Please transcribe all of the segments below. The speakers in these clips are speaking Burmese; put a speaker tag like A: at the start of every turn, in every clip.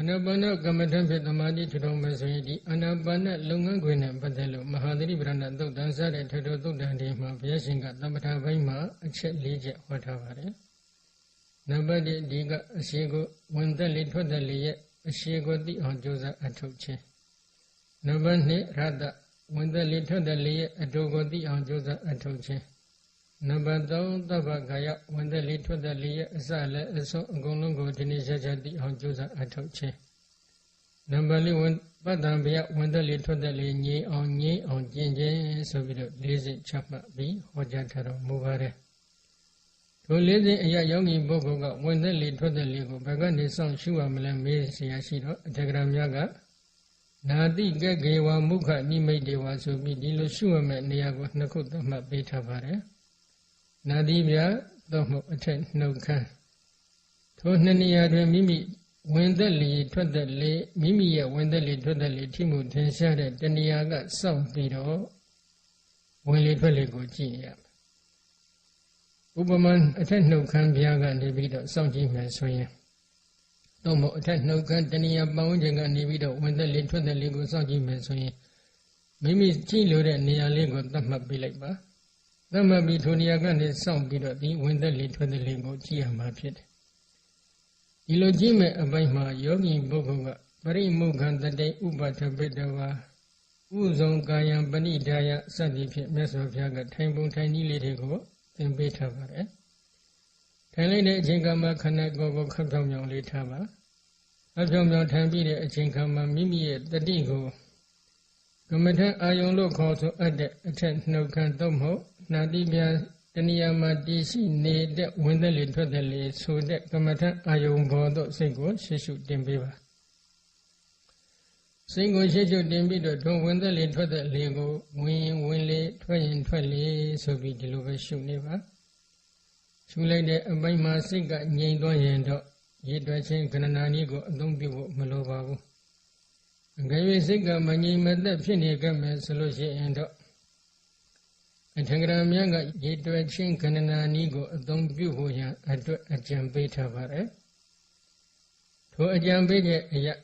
A: အာနာပါနကမ္မထဖြင့်သမာဓိထထောင်မယ်ဆိုရင်ဒီအာနာပါနလုပ်ငန်းခွင်နဲ့ပတ်သက်လို့မဟာသတိပဋ္ဌာန်သုတ်တန်စတဲ့ထထောသုတ်တန်ဒီမှာဘုရားရှင်ကသမထဘိုင်းမှာအချက်၄ချက်ဟောထားပါတယ်။နံပါတ်1ဒီကအရှိကိုဝင်သက်လေးထွက်သက်လေးရဲ့အရှိကိုသိအောင်ကြိုးစားအထုတ်ခြင်း။နံပါတ်2ရတ္တဝင်သက်လေးထွက်သက်လေးရဲ့အတူကိုသိအောင်ကြိုးစားအထုတ်ခြင်း။ နံပါတ်3သဗ္ဗခာယဝင်သက်လေးထွက်သက်လေးရဲ့အစလည်းအဆုံးအကုန်လုံးကိုဒီနေ့ဆက်ချက်သိအောင်ကြိုးစားအထောက်ချင်းနံပါတ်၄ဝင်ပတ္တံဘယဝင်သက်လေးထွက်သက်လေးငြိအောင်ငြိအောင်ကျင့်ခြင်းဆိုပြီးတော့၄စိတ်ချမှတ်ပြီးဟောကြားထားတော်မူပါတယ်ထို၄စိတ်အရာယောဂီပုဂ္ဂိုလ်ကဝင်သက်လေးထွက်သက်လေးကိုဘယ်ကနေဆောင်ရှုရမလဲမေးစရာရှိတော့အထေကရများကနာတိကကေဝမုခနိမိတ်တေဝဆိုပြီးဒီလိုရှုရမယ့်နေရာကိုနှစ်ခုသတ်မှတ်ပေးထားပါတယ်။ နာတိပြသို့မဟုတ်အထက်နှုတ်ခမ်းထိုနှစ်နေရာတွင်မိမိဝင်သက်လီထွက်သက်လေမိမိရဲ့ဝင်သက်လီထွက်သက်လေထိမှုထင်ရှားတဲ့တဏှာကစောင့်ပြီးတော့ဝင်လေထွက်လေကိုကြည့်ရမယ်ဥပမာအထက်နှုတ်ခမ်းဘုရားကနေပြီးတော့စောင့်ကြည့်မယ်ဆိုရင်တော့မဟုတ်အထက်နှုတ်ခမ်းတဏှာပဝန်းကျင်ကနေပြီးတော့ဝင်သက်လေထွက်သက်လေကိုစောင့်ကြည့်မယ်ဆိုရင်မိမိကြည့်လို့တဲ့နေရာလေးကိုသတ်မှတ်ပေးလိုက်ပါ သမ္မပိထိုနေရာကနေစောင့်ပြီးတော့ဒီဝင်သက်လေထွက်သက်လေကိုကြည့်ရမှာဖြစ်တယ်ဒီလိုကြည့်မဲ့အပိုင်းမှာယောဂီပုဂ္ဂိုလ်ကပရိမုခံတတေဥပထပိတဝါဥဇုံကာယံပဏိဒါယစသည်ဖြင့်မြတ်စွာဘုရားကထိုင်ပုံထိုင်နည်းလေးတွေကိုသင်ပေးထားပါတယ်ထိုင်လိုက်တဲ့အချိန်ကမှခန္ဓာကိုယ်ကိုခပ်ဖြောင်ဖြောင်လေးထားပါခပ်ဖြောင်ဖြောင်ထိုင်ပြီးတဲ့အချိန်ကမှမိမိရဲ့တတိကိုကမ္မထအာယုံလို့ခေါ်ဆိုအပ်တဲ့အထက်နှုတ်ခမ်းသို့မဟုတ် နာတိပြတဏှာမှာတည်ရှိနေတဲ့ဝင်သက်လေထွက်သက်လေဆိုတဲ့ကမ္မထအာယုံဘောတို့စိတ်ကိုရှေ့ရှုတင်ပေးပါစိတ်ကိုရှေ့ရှုတင်ပြီးတော့ထုံဝင်သက်လေထွက်သက်လေကိုဝင်ရင်ဝင်လေထွက်ရင်ထွက်လေဆိုပြီးဒီလိုပဲရှုနေပါရှုလိုက်တဲ့အပိုင်းမှာစိတ်ကငြိမ်သွားရင်တော့ရည်တွက်ခြင်းကဏနာနည်းကိုအသုံးပြုဖို့မလိုပါဘူးအကယ်၍စိတ်ကမငြိမ်မသက်ဖြစ်နေကြမယ်ဆိုလို့ရှိရင်တော့ အထင်ကရမြတ်ကရေတွယ်ချင်းခန္ဓာနီးကိုအသုံးပြုဖို့ရန်အတွက်အကြံပေးထားပါတယ်ထိုအကြံပေးတဲ့အရာ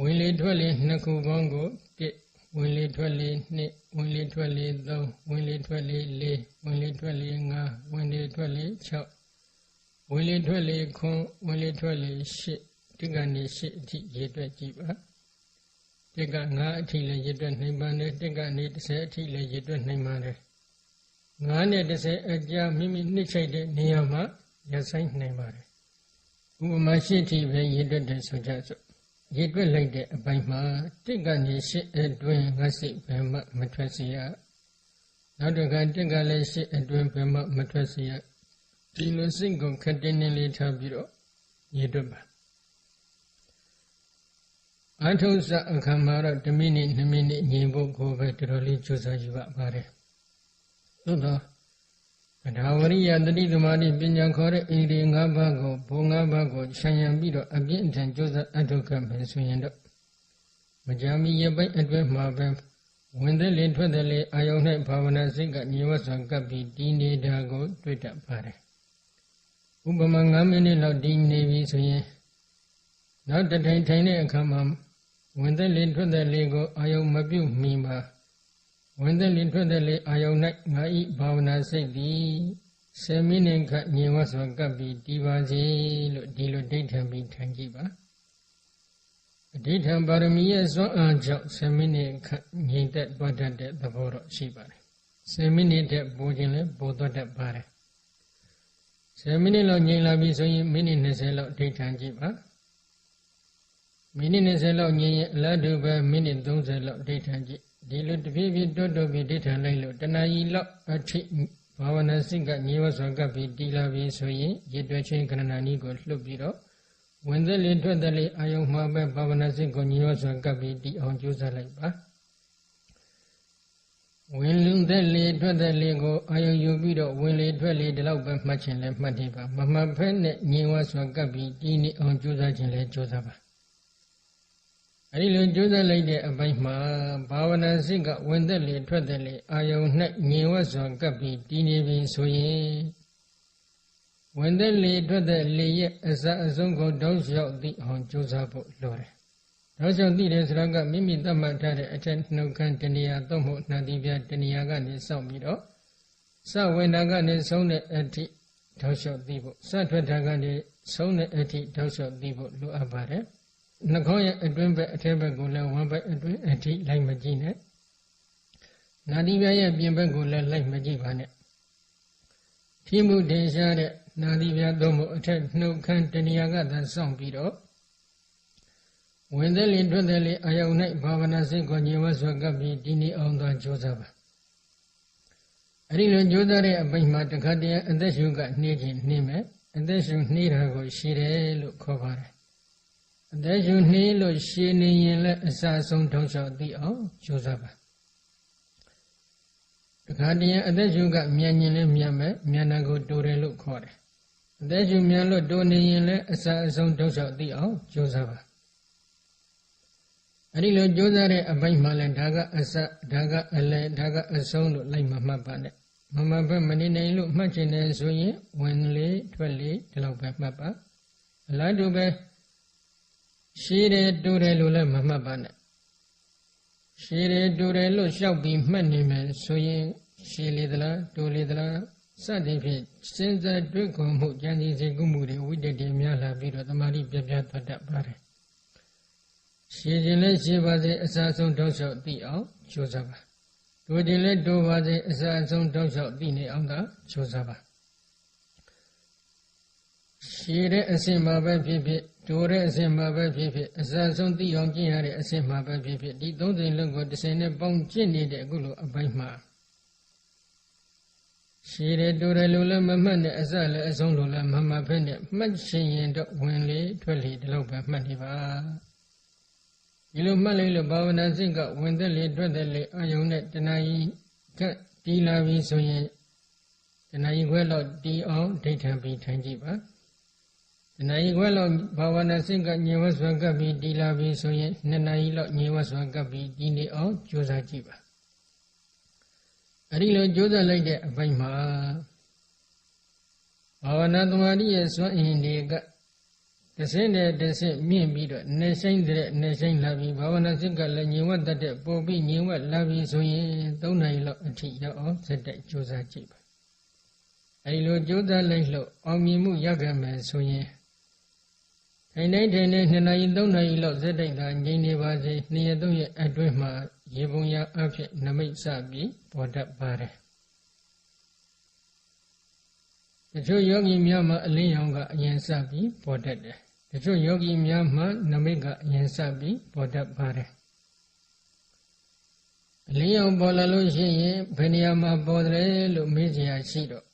A: ဝင်လေထွက်လေနှစ်ခုပေါင်းကို1ဝင်လေထွက်လေ2ဝင်လေထွက်လေ3ဝင်လေထွက်လေ4ဝင်လေထွက်လေ5ဝင်လေထွက်လေ6ဝင်လေထွက်လေ9ဝင်လေထွက်လေ8ဒီကနေ8အထိရေတွက်ကြည့်ပါ တစ်က9အထိလည်းရည်တွက်နိုင်ပါတယ်တစ်ကနေ30အထိလည်းရည်တွက်နိုင်ပါတယ်9နဲ့30အကြာမိမိနှစ်ချိတ်တဲ့နေရာမှာရဆိုင်နိုင်ပါတယ်ဥပမာရှင်းထိပဲရည်တွက်တယ်ဆိုကြစို့ရည်တွက်လိုက်တဲ့အပိုင်းမှာတစ်ကနေ10အတွင်းငါစိတ်ဘယ်မှမထွက်စေရနောက်တစ်ခါတစ်ကလည်း10အတွင်းဘယ်မှမထွက်စေရဒီလိုစိတ်ကိုခက်တင်းနေလေးထားပြီးတော့ရည်တွက်ပါ အထုစအခါမှာတော့1မိနစ်2မိနစ်ညင်ဖို့ကိုပဲတော်တော်လေးကြိုးစားယူပါပါတယ်သို့တော့ကထာဝရိယတတိသမာဓိပညာခေါ်တဲ့ဣရိ၅ပါးကိုဘုံ၅ပါးကိုခြံရံပြီးတော့အပြည့်အထန်ကြိုးစားအထုတ်ခဲ့မယ်ဆိုရင်တော့မကြမီရပိုင်အတွဲမှာပဲဝင်သက်လေထွက်သက်လေအာယုန်၌ဘာဝနာစိတ်ကညီဝတ်စွာကပ်ပြီးတည်နေတာကိုတွေ့တတ်ပါတယ်ဥပမာ9မိနစ်လောက်တည်နေပြီဆိုရင် နောက်တထိုင်ထိုင်တဲ့အခါမှာဝင်သက်လေထွက်သက်လေကိုအာယုံမပြုတ်မီမှာဝင်သက်လေထွက်သက်လေအာယုံ၌ငါဤဘာဝနာစိတ်သည်10မိနစ်ခန့်ညင်ဝတ်စွာကပ်ပြီးတည်ပါစေလို့ဒီလိုဒိဋ္ဌံပြီးထိုင်ကြည့်ပါအဋ္ဌံပါရမီရဲ့စွမ်းအားကြောင့်10မိနစ်ခန့်ငြိမ်သက်သွားတတ်တဲ့သဘောတော့ရှိပါတယ်10မိနစ်တည်းပိုခြင်းလဲပိုသွားတတ်ပါတယ်10မိနစ်လောက်ငြိမ်လာပြီဆိုရင်မိနစ်20လောက်ဒိဋ္ဌံကြည့်ပါ မိနစ်20လောက်ညင်ရင်အလားတူပဲမိနစ်30လောက်ဒိဋ္ဌံကြည့်ဒီလိုတဖြည်းဖြည်းတွတ်တွတ်ပြီးဒိဋ္ဌံလိုက်လို့တဏှာကြီးလောက်အထိဘာဝနာစိတ်ကညေဝစွာကပ်ပြီးတည်လာပြီဆိုရင်ရည်တွဲချင်းကဏ္ဍာနည်းကိုလှုပ်ပြီးတော့ဝင်သက်လေထွက်သက်လေအာယုံမှာပဲဘာဝနာစိတ်ကိုညေဝစွာကပ်ပြီးတည်အောင်ကြိုးစားလိုက်ပါဝင်လုံသက်လေထွက်သက်လေကိုအာယုံယူပြီးတော့ဝင်လေထွက်လေဒီလောက်ပဲမှတ်ခြင်းလဲမှတ်နေပါမမှတ်ဖက်နဲ့ညင်ဝစွာကပ်ပြီးတည်နေအောင်ကြိုးစားခြင်းလဲကြိုးစားပါ အဲဒီလိုကြိုးစားလိုက်တဲ့အပိုင်းမှာဘာဝနာစိတ်ကဝင်သက်လေထွက်သက်လေအာယုံ၌ငြိမ်ဝတ်စွာကပ်ပြီးတည်နေပြီဆိုရင်ဝင်သက်လေထွက်သက်လေရဲ့အစအဆုံးကိုတောက်လျှောက်သိအောင်ကြိုးစားဖို့လိုတယ်။တောက်လျှောက်သိတယ်ဆိုတာကမိမိသတ်မှတ်ထားတဲ့အထက်နှုတ်ခမ်းတဏှာသုံးဖို့နှာတိပြတဏှာကနေစောင့်ပြီးတော့စဝေနာကနေဆုံးတဲ့အထိတောက်လျှောက်သိဖို့စထွက်တာကနေဆုံးတဲ့အထိတောက်လျှောက်သိဖို့လိုအပ်ပါတယ်။ နှာခေါင်းရဲ့အတွင်းဘက်အထက်ဘက်ကိုလည်းဝမ်းဘက်အတွင်းအထိလိုက်မကြည့်နဲ့။နာတိပြရဲ့ပြင်ဘက်ကိုလည်းလိုက်မကြည့်ပါနဲ့။ထိမှုတင်ရှားတဲ့နာသီပြသုံးမှုအထက်နှုတ်ခမ်းတဏှာကသာစောင့်ပြီးတော့ဝင်သက်လေထွက်သက်လေအာယုန်၌ဘာဝနာစိတ်ကိုညင်ဝဆွကပ်ပြီးဒီနေ့အောင်သာကြိုးစားပါအဲ့ဒီလိုကြိုးစားတဲ့အပိုင်းမှာတခါတည်းအသက်ရှုကနှေးခြင်းနှေးမယ်အသက်ရှုနှေးတာကိုရှည်တယ်လို့ခေါ်ပါတယ် အသက်ရှုနှေးလို့ရှည်နေရင်လည်းအစဆုံးထောက်လျှောက်သိအောင်ကြိုးစားပါတခါတည်းအသက်ရှုကမြန်ရင်လည်းမြန်မယ်မြန်တာကိုတိုးတယ်လို့ခေါ်တယ်အသက်ရှူမြန်လို့တိုးနေရင်လည်းအစာအဆုံးတောက်လျှောက်သိအောင်ကြိုးစားပါအဲ့ဒီလိုကြိုးစားတဲ့အပိုင်းမှလည်းဒါကအစဒါကအလဲဒါကအဆုံးလို့လိုက်မမှတ်ပါနဲ့မမဘက်မနေနိုင်လို့မှတ်ချင်တယ်ဆိုရင်ဝင်လေထွက်လေဒီလောက်ပဲမှတ်ပါအလားတူပဲ ရှည်တယ်တိုးတယ်လို့လည်းမမှတ်ပါနဲ့ရှည်တယ်တိုးတယ်လို့ရှောက်ပြီးမှတ်နေမယ်ဆိုရင်ရှည်လေသလားတိုးလေသလားစသည်ဖြင့်စဉ်းစားတွေးခေါ်မှုဉာဏ်စီကုမှုတွေဝိတ္တတိများလာပြီးတော့တမာတိပြပြသွားတတ်ပါတယ်။ရှည်ခြင်းလည်းရှည်ပါစေအစားဆုံးတောက်လျှောက်သိအောင်ကြိုးစားပါ။တို့ခြင်းလည်းတို့ပါစေအစားဆုံးတောက်လျှောက်သိနေအောင်သာကြိုးစားပါ။ရှည်တဲ့အစင်မှာပဲဖြစ်ဖြစ် တို့တဲ့အစင်မှာပဲဖြစ်ဖြစ်အစားဆုံးသိအောင်ကျင့်ရတဲ့အစင်မှာပဲဖြစ်ဖြစ်ဒီသုံးစိမ်လုံးကိုတစ်စင်နဲ့ပေါင်းကျင့်နေတဲ့အခုလိုအပိုင်းမှာရှည်တယ်တူတယ်လို့လည်းမမှတ်နဲ့အစလည်းအဆုံးလို့လည်းမမှတ်ဖက်နဲ့မှတ်ရှင်ရင်တော့ဝင်လေထွက်လေဒီလိုပဲမှတ်နေပါဒီလိုမှတ်လိုက်လို့ဘာဝနာစိတ်ကဝင်သက်လေထွက်သက်လေအာယုံနဲ့တဏှာကြီးကတီးလာပြီဆိုရင်တဏှာကြီးခွဲတော့တီးအောင်ဒိဋ္ဌံပြီးထိုင်ကြည့်ပါ တဏှာကြီးခွဲတော့ဘာဝနာစိတ်ကညင်ဝဆွမ်းကပ်ပြီးတီးလာပြီဆိုရင်နှစ်နာရီလောက်ညင်ဝဆွမ်းကပ်ပြီးဒီနေအောင်ကြိုးစားကြည့်ပါအဲ့ဒီလိုကြိုးစားလိုက်တဲ့အပိုင်းမှာဘာဝနာသမာဓိရဲ့စွမ်းအင်တွေကတဆင်းတဲ့တဆင်းမြင့်ပြီးတော့နေဆိုင်တဲ့နေဆိုင်လာပြီးဘာဝနာစိတ်ကလည်းညင်ဝတ်တတ်တဲ့ပို့ပြီးညင်ဝတ်လာပြီးဆိုရင်၃နိုင်လောက်အထိရောက်အောင်စက်တိုက်ကြိုးစားကြည့်ပါအဲဒီလိုကြိုးစားလိုက်လို့အောင်မြင်မှုရခဲ့မယ်ဆိုရင် ထိုင်တိုင်းထိုင်တိုင်း2နာရီ3နာရီလောက်ဇက်တိုက်တာငြိမ်နေပါစေနေ့ရက်သုံးရက်အတွင်းမှာရေပုံရအဖြစ်နမိတ်စပြီးပေါ်တတ်ပါတယ်တချို့ယောဂီများမှာအလင်းရောင်ကအရင်စပြီးပေါ်တတ်တယ်တချို့ယောဂီများမှာနမိတ်ကအရင်စပြီးပေါ်တတ်ပါတယ်အလင်းရောင်ပေါ်လာလို့ရှိရင်ဘယ်နေရာမှာပေါ်တယ်လို့မေးစရာရှိတော့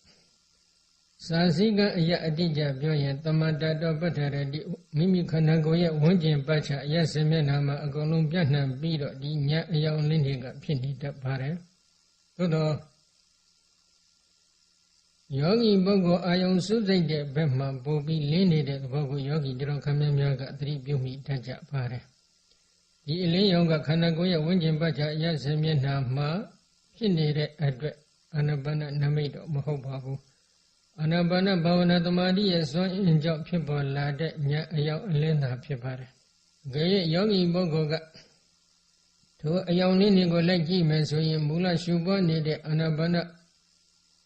A: စာစည်းကအရာအတိအကျပြောရင်တမတတောပဋ္ဌရတိမိမိခန္ဓာကိုယ်ရဲ့ဝန်းကျင်ပတ်ချအရာစင်မျက်နှာမှာအကုန်လုံးပြန့်နှံ့ပြီးတော့ဒီညအယောင်လင်းတွေကဖြစ်နေတတ်ပါတယ်သို့တော့ယောဂီပုဂ္ဂိုလ်အာယုံစုစိတ်တဲ့ဘက်မှာပို့ပြီးလင်းနေတဲ့သဘောကိုယောဂီတော်ခမည်းများကသတိပြုမိတတ်ကြပါတယ်ဒီအလင်းရောင်ကခန္ဓာကိုယ်ရဲ့ဝန်းကျင်ပတ်ချအရာစင်မျက်နှာမှာဖြစ်နေတဲ့အတွက်အာနပနနမိတ်တော့မဟုတ်ပါဘူး အာနာပါနဘာဝနာသမာဓိရဲ့စွမ်းအင်ကြောင့်ဖြစ်ပေါ်လာတဲ့ဉာဏ်အယောင်အလင်းသာဖြစ်ပါတယ်။ကြရဲ့ယောဂီပုဂ္ဂိုလ်ကထိုအယောင်လေးတွေကိုလိုက်ကြည့်မယ်ဆိုရင်မူလရှုပွားနေတဲ့အာနာပါန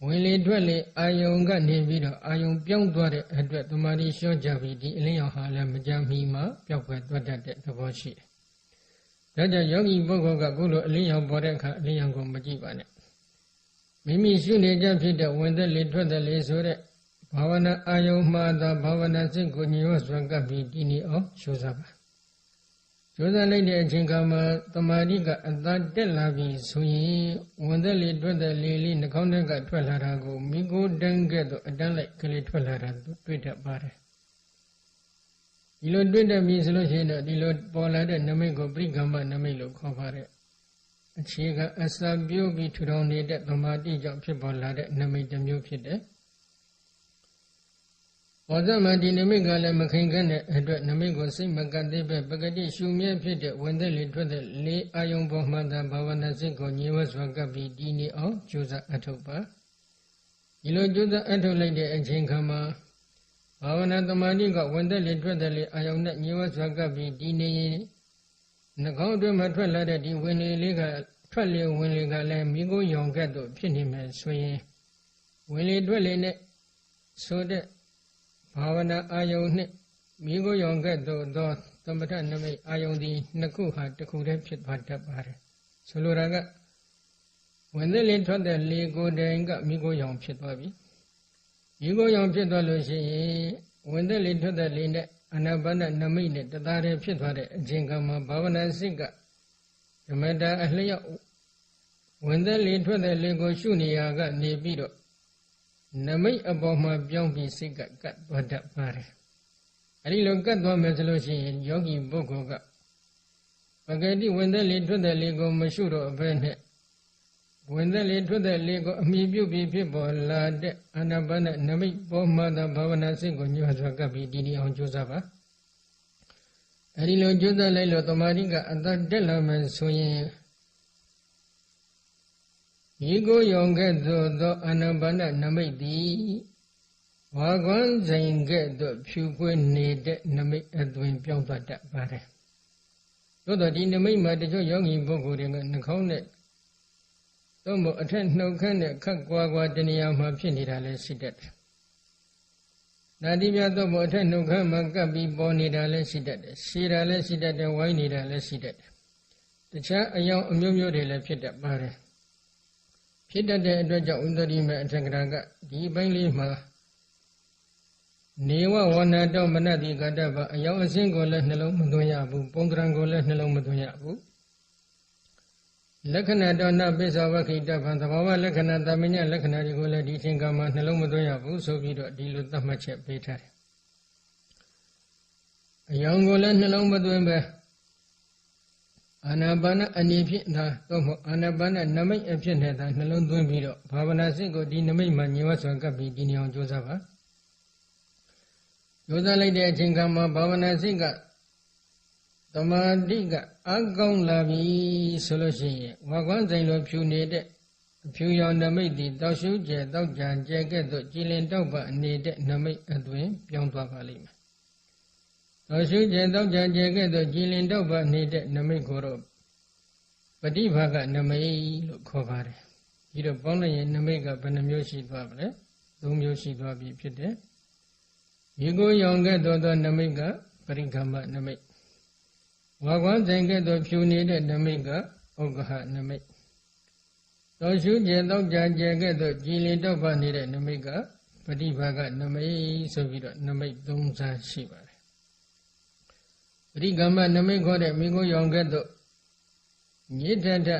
A: ဝင်လေထွက်လေအာယုံကနေပြီးတော့အာယုံပြောင်းသွားတဲ့အတွက်သမာဓိလျှော့ကြပြီးဒီအလင်းရောင်ဟာလည်းမကြမီမှပျောက်ကွယ်သွားတတ်တဲ့သဘောရှိတယ်။ဒါကြောင့်ယောဂီပုဂ္ဂိုလ်ကခုလိုအလင်းရောင်ပေါ်တဲ့အခါအလင်းရောင်ကိုမကြည့်ပါနဲ့ မိမိရှုနေကြဖြစ်တဲ့ဝင်သက်လေထွက်သက်လေဆိုတဲ့ဘာဝနာအာယုံမှာသာဘာဝနာစိတ်ကိုညှို့စွမ်းကပ်ပြီးတည်နေအောင်ရှုစားပါရှုစားလိုက်တဲ့အချိန်ကမှတမာတိကအသာတက်လာပြီဆိုရင်ဝင်သက်လေထွက်သက်လေလေးနှာခေါင်းထဲကထွက်လာတာကိုမိကိုတန်းကဲ့သို့အတန်းလိုက်ကလေးထွက်လာတာတွေ့တတ်ပါတယ်ဒီလိုတွေ့တတ်ပြီဆိုလို့ရှိရင်တော့ဒီလိုပေါ်လာတဲ့နမိတ်ကိုပြိကမ္မနမိတ်လို့ခေါ်ပါတယ် အခြေခံအစာပြုပြီးထူထောင်နေတဲ့သမာဓိကြောင့်ဖြစ်ပေါ်လာတဲ့နမိတ်တစ်မျိုးဖြစ်တယ်။ဘောဇမဒီနမိတ်ကလည်းမခင်ကတဲ့အတွက်နမိတ်ကိုစိတ်မကတ်သေးပဲပဂတိရှုမြဲဖြစ်တဲ့ဝင်သက်လေထွက်တဲ့လေးအာယုံပေါ်မှသာဘာဝနာစိတ်ကိုညီဝစွာကပ်ပြီးတည်နေအောင်ကြိုးစားအထောက်ပါ။ဒီလိုကြိုးစားအထောက်လိုက်တဲ့အချိန်ခါမှာဘာဝနာတမာတိကဝင်သက်လေထွက်သက်လေအာယုန်နဲ့ညီဝစွာကပ်ပြီးဒီနေရင် နှကောင်းအတွင်းမှာထွက်လာတဲ့ဒီဝင်လေလေးကထွက်လေဝင်လေကလည်းမိကိုယောင်ကဲ့သို့ဖြစ်နေမယ်ဆိုရင်ဝင်လေထွက်လေနဲ့ဆိုတဲ့ဘာဝနာအာယုန်နဲ့မိကိုယောင်ကဲ့သို့သောသမထနမိတ်အာယုန်ဒီနှစ်ခုဟာတစ်ခုတည်းဖြစ်သွားတတ်ပါတယ်ဆိုလိုတာကဝင်သက်လေထွက်သက်လေကိုယ်တိုင်ကမိကိုယောင်ဖြစ်သွားပြီမိကိုယောင်ဖြစ်သွားလို့ရှိရင်ဝင်သက်လေထွက်သက်လေနဲ့ အနာပါနနမိတ်နဲ့တသားတည်းဖြစ်သွားတဲ့အချိန်ကမှာဘာဝနာစိတ်ကဓမ္မတာအလျောက်ဝင်သက်လေထွက်သက်လေကိုရှုနေရကနေပြီးတော့နမိတ်အပေါ်မှာပြောင်းပြီးစိတ်ကကတ်သွားတတ်ပါတယ်အဲဒီလိုကတ်သွားမယ်ဆိုလို့ရှိရင်ယောဂီပုဂ္ဂိုလ်ကပဂတိဝင်သက်လေထွက်သက်လေကိုမရှုတော့ဘဲနဲ့ ဝင်သက်လေထွက်သက်လေကိုအမိပြုပြီးဖြစ်ပေါ်လာတဲ့အာနာပါနနမိတ်ပေါ်မှာသာဘာဝနာစိတ်ကိုညှို့စွာကပ်ပြီးတည်နေအောင်ကြိုးစားပါအဲဒီလိုကြိုးစားလိုက်လို့တမာတိကအတတက်လာမယ်ဆိုရင်ဤကိုယုံကဲ့သို့သောအာနာပါနနမိတ်သည်ဝါကွမ်းဆိုင်ကဲ့သို့ဖြူပွေးနေတဲ့နမိတ်အသွင်ပြောင်းသွားတတ်ပါတယ်သို့တော့ဒီနမိတ်မှာတချို့ယောဂီပုဂ္ဂိုလ်တွေကနှာခေါင်းနဲ့ သို့မဟုတ်အထက်နှုတ်ခမ်းနဲ့ခက်ကွာကွာတနေရာမှာဖြစ်နေတာလည်းရှိတတ်တယ်။နာတိပြသို့မဟုတ်အထက်နှုတ်ခမ်းမှာကပ်ပြီးပေါ်နေတာလည်းရှိတတ်တယ်။ရှည်တာလည်းရှိတတ်တယ်ဝိုင်းနေတာလည်းရှိတတ်တယ်။တခြားအယောင်အမျိုးမျိုးတွေလည်းဖြစ်တတ်ပါတယ်။ဖြစ်တတ်တဲ့အတွက်ကြောင့်ဥဒ္ဒရိမေအထက်ကရာကဒီဘိုင်းလေးမှာနေဝဝဏတောမနတိကတ္တဗအယောင်အစင်းကိုလည်းနှလုံးမသွင်းရဘူးပုံကံကိုလည်းနှလုံးမသွင်းရဘူး။ လက္ခဏာတော့နပိစ္ဆဝခိတဗံသဘာဝလက္ခဏာတမညလက္ခဏာတွေကိုလည်းဒီသင်္ကမှာနှလုံးမသွင်းရဘူးဆိုပြီးတော့ဒီလိုသတ်မှတ်ချက်ပေးထားတယ်။အယောင်ကိုလည်းနှလုံးမသွင်းပဲအာနာပါနအနေဖြင့်သာသို့မဟုတ်အာနာပါနနမိတ်အဖြစ်နဲ့သာနှလုံးသွင်းပြီးတော့ဘာဝနာစိတ်ကိုဒီနမိတ်မှာညင်ဝတ်စွာကပ်ပြီးဒီနေအောင်ကြိုးစားပါ။ကြိုးစားလိုက်တဲ့အချိန်ကမှဘာဝနာစိတ်က တမာတိကအကောင်းလာပြီဆိုလို့ရှိရင်ဝါကွမ်းဆိုင်လိုဖြူနေတဲ့အဖြူရောင်နမိတ်ဒီတောက်ရှုကျဲတောက်ကြံကျဲကဲ့သို့ကြည်လင်တောက်ပနေတဲ့နမိတ်အသွင်ပြောင်းသွားပါလိမ့်မယ်။တောက်ရှုကျဲတောက်ကြံကျဲကဲ့သို့ကြည်လင်တောက်ပနေတဲ့နမိတ်ကိုတော့ပฏิဘာကနမိတ်လို့ခေါ်ပါတယ်။ဒီတော့ပေါင်းလိုက်ရင်နမိတ်ကဘယ်နှမျိုးရှိသွားပါလဲ။သုံးမျိုးရှိသွားပြီဖြစ်တယ်။ဒီကိုရောင်ကဲ့သို့သောနမိတ်ကပရိက္ခမနမိတ် ဝါကွမ်းဆိုင်ကဲ့သို့ဖြူနေတဲ့နမိတ်ကဥက္ကဟနမိတ်တော်ရှုကျင်တော့ကြာကျဲကဲ့သို့ကြည်လင်တော့ပါနေတဲ့နမိတ်ကပฏิဘာကနမိတ်ဆိုပြီးတော့နမိတ်၃စားရှိပါတယ်ပရိကမ္မနမိတ်ခေါ်တဲ့မိကိုရောင်ကဲ့သို့ညစ်ထထ